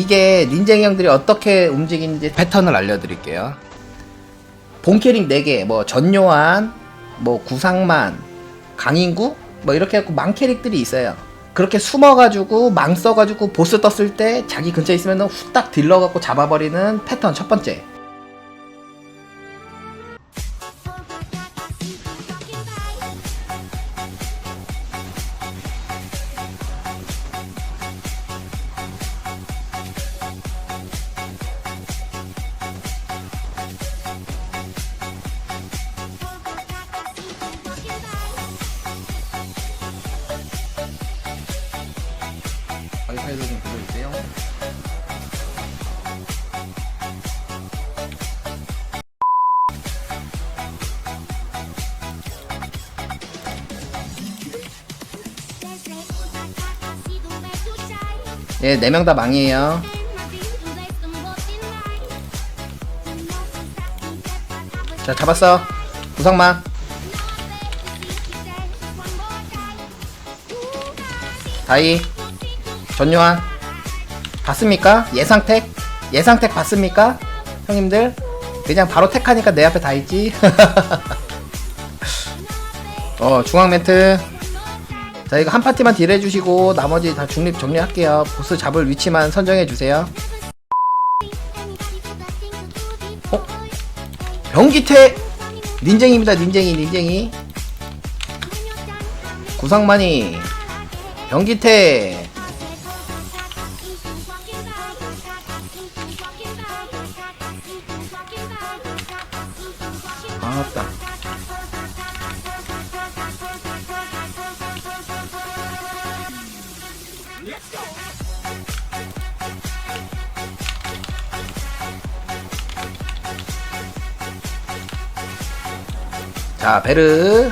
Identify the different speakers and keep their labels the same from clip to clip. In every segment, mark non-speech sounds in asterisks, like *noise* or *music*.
Speaker 1: 이게 닌쟁이 형들이 어떻게 움직이는지 패턴을 알려드릴게요. 본캐릭 4개, 뭐 전요한, 뭐 구상만, 강인구, 뭐 이렇게 해갖고 망 캐릭들이 있어요. 그렇게 숨어가지고 망 써가지고 보스 떴을 때 자기 근처에 있으면 후딱 딜러갖고 잡아버리는 패턴 첫 번째. 파이로 좀 불러주세요. 예, 네 명 다 망이에요. 자, 잡았어. 구상만. 다이. 전요한. 봤습니까? 예상택? 예상택 봤습니까? 형님들? 그냥 바로 택하니까 내 앞에 다 있지. *laughs* 어, 중앙 멘트. 자, 이거 한 파티만 딜 해주시고, 나머지 다 중립 정리할게요. 보스 잡을 위치만 선정해주세요. 어? 병기태! 닌쟁입니다, 닌쟁이, 닌쟁이. 구상만이. 병기태. 아따. 자, 베르.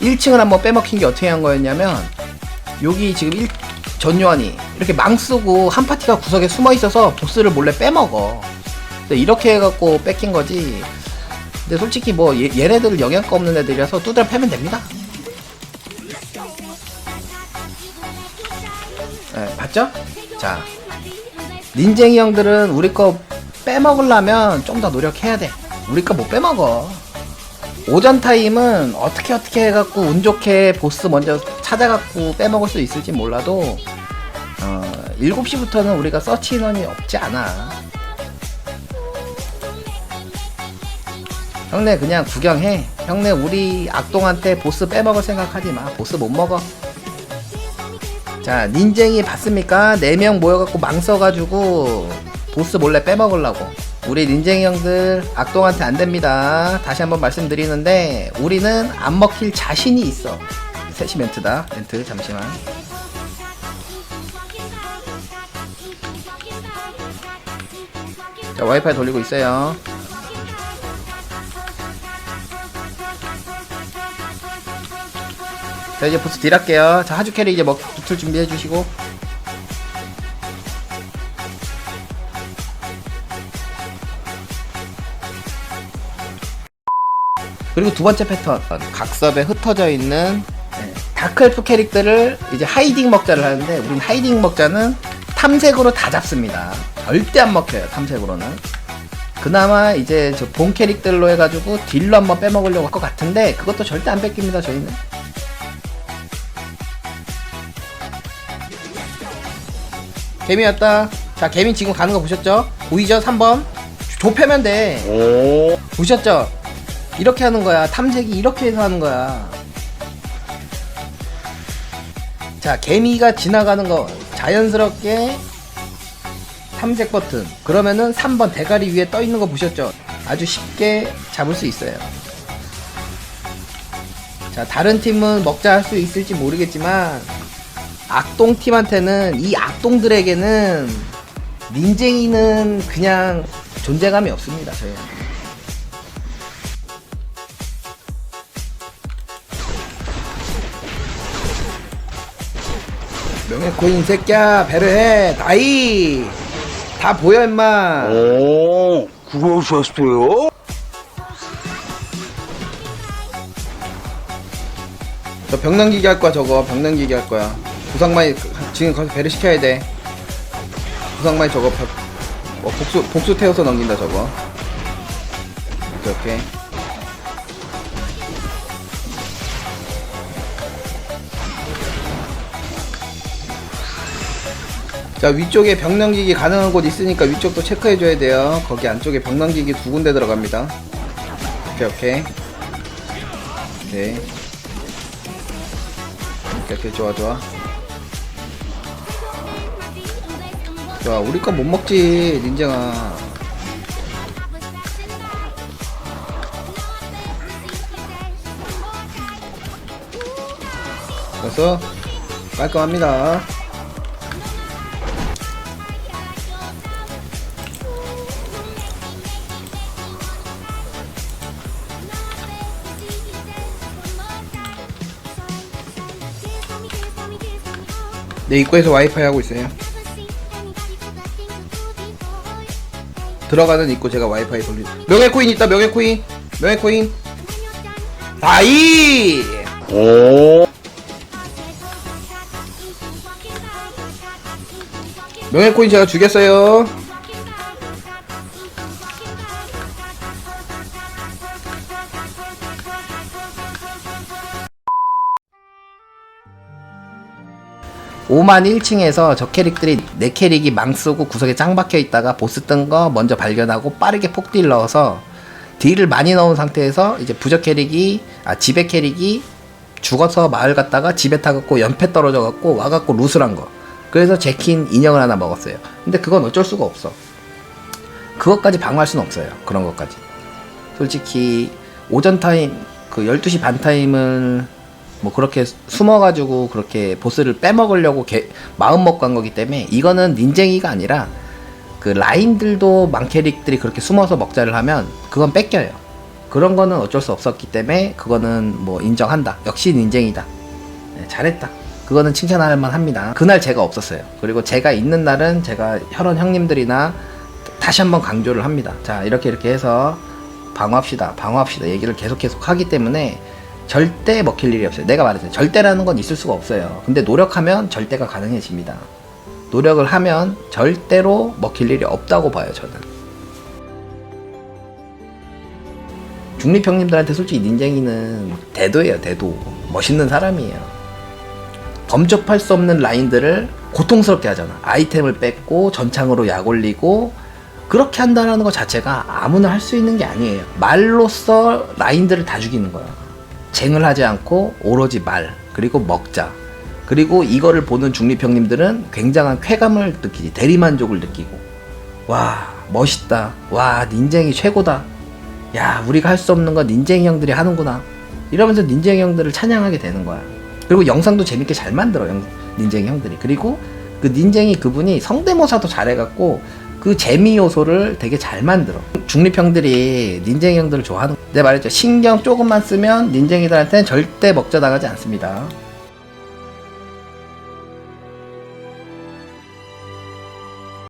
Speaker 1: 일층을 한번 빼먹힌 게 어떻게 한 거였냐면 여기 지금 일, 전요한이 이렇게 망 쓰고 한 파티가 구석에 숨어 있어서 보스를 몰래 빼먹어. 이렇게 해갖고 뺏긴 거지. 근데 솔직히 뭐 얘, 얘네들 영양가 없는 애들이라서 두드려 패면 됩니다. 네, 봤죠? 자, 닌쟁이 형들은 우리 거 빼먹으려면 좀 더 노력해야 돼. 우리 거 못 빼먹어. 오전 타임은 어떻게 어떻게 해갖고 운 좋게 보스 먼저 찾아갖고 빼먹을 수 있을지 몰라도 어, 7시부터는 우리가 서치 인원이 없지 않아. 형네 그냥 구경해. 형네 우리 악동한테 보스 빼먹을 생각하지 마. 보스 못 먹어. 자, 닌쟁이 봤습니까? 4명 모여갖고 망 써가지고 보스 몰래 빼먹으려고. 우리 닌쟁이 형들 악동한테 안 됩니다. 다시 한번 말씀드리는데 우리는 안 먹힐 자신이 있어. 셋이 멘트다. 멘트 잠시만. 자, 와이파이 돌리고 있어요. 자, 이제 보스 딜 할게요. 자, 하주 캐리 이제 먹, 붙을 준비해 주시고. 그리고 두 번째 패턴 각섭에 흩어져 있는 네, 다크엘프 캐릭터를 이제 하이딩 먹자를 하는데 우린 하이딩 먹자는 탐색으로 다 잡습니다 절대 안 먹혀요 탐색으로는 그나마 이제 저 본 캐릭ter로 해가지고 딜로 한번 빼먹으려고 할 것 같은데 그것도 절대 안 뺏깁니다 저희는 개미 왔다 자 개미 지금 가는 거 보셨죠? 보이죠? 3번 좁혀면 돼
Speaker 2: 오.
Speaker 1: 보셨죠? 이렇게 하는 거야. 탐색이 이렇게 해서 하는 거야. 자, 개미가 지나가는 거 자연스럽게 탐색 버튼. 그러면은 3번 대가리 위에 떠 있는 거 보셨죠? 아주 쉽게 잡을 수 있어요. 자, 다른 팀은 먹자 할 수 있을지 모르겠지만 악동 팀한테는 이 악동들에게는 닌쟁이는 그냥 존재감이 없습니다. 저희는. 명예 코인 새끼야 배려해. 다이. 다 보여 임마.
Speaker 2: 오. 그러셨어요?
Speaker 1: 저병 넘기기 할 거야 저거. 병 넘기기 할 거야. 부상마이 지금 가서 배를 시켜야 돼. 부상마이 저거 벽, 어, 복수 복수 태워서 넘긴다 저거. 오케이 오케이 자 위쪽에 병 넘기기 가능한 곳 있으니까 위쪽도 체크해 줘야 돼요. 거기 안쪽에 병 넘기기 두 군데 들어갑니다. 오케이 오케이. 오케이. 오케이 오케이. 좋아 좋아. 좋아 우리 건 못 먹지 닌쟁아. 그래서 깔끔합니다 내 입구에서 와이파이 하고 있어요. 들어가는 입구 제가 와이파이 돌리 명예 코인 있다 명예 코인. 명예 코인. 다이! 명예 코인 제가 주겠어요 오만 1층에서 저 캐릭들이 내 캐릭이 망 쓰고 구석에 짱 박혀 있다가 보스 뜬 거 먼저 발견하고 빠르게 폭딜 넣어서 딜을 많이 넣은 상태에서 이제 부적 캐릭이 아 지배 캐릭이 죽어서 마을 갔다가 집에 타갖고 연패 떨어져 갖고 와갖고 루스를 한 거. 그래서 제킨 인형을 하나 먹었어요. 근데 그건 어쩔 수가 없어. 그것까지 방어할 수는 없어요. 그런 것까지. 솔직히 오전 타임 그 12시 반 타임을 뭐 그렇게 숨어가지고 그렇게 보스를 빼먹으려고 개- 마음 먹고 한 거기 때문에 이거는 닌쟁이가 아니라 그 라인들도 망캐릭들이 그렇게 숨어서 먹자를 하면 그건 뺏겨요. 그런 거는 어쩔 수 없었기 때문에 그거는 뭐 인정한다. 역시 닌쟁이다. 네, 잘했다. 그거는 칭찬할 만합니다. 그날 제가 없었어요. 그리고 제가 있는 날은 제가 혈원 형님들이나 다시 한번 강조를 합니다. 자 이렇게 이렇게 해서 방어합시다. 방어합시다. 얘기를 계속 계속 하기 때문에 절대 먹힐 일이 없어요. 내가 말했잖아요. 절대라는 건 있을 수가 없어요. 근데 노력하면 절대가 가능해집니다. 노력을 하면 절대로 먹힐 일이 없다고 봐요, 저는. 중립형님들한테 솔직히 닌쟁이는 대도예요, 대도. 멋있는 사람이에요. 범접할 수 없는 라인들을 고통스럽게 하잖아. 아이템을 뺏고 전창으로 약 올리고 그렇게 한다는 것 자체가 아무나 할 수 있는 게 아니에요. 말로써 라인들을 다 죽이는 거야. 쟁을 하지 않고 오로지 말 그리고 먹자. 그리고 이거를 보는 중립형님들은 굉장한 쾌감을 느끼지 대리만족을 느끼고. 와 멋있다. 와 닌쟁이 최고다. 야 우리가 할 수 없는 건 닌쟁이 형들이 하는구나. 이러면서 닌쟁이 형들을 찬양하게 되는 거야. 그리고 영상도 재밌게 잘 만들어 영, 닌쟁이 형들이. 그리고 그 닌쟁이 그분이 성대모사도 잘해갖고 그 재미 요소를 되게 잘 만들어. 중립형들이 닌쟁이 형들을 좋아하는 내가 말했죠. 신경 조금만 쓰면 닌쟁이들한테는 절대 먹자 나가지 않습니다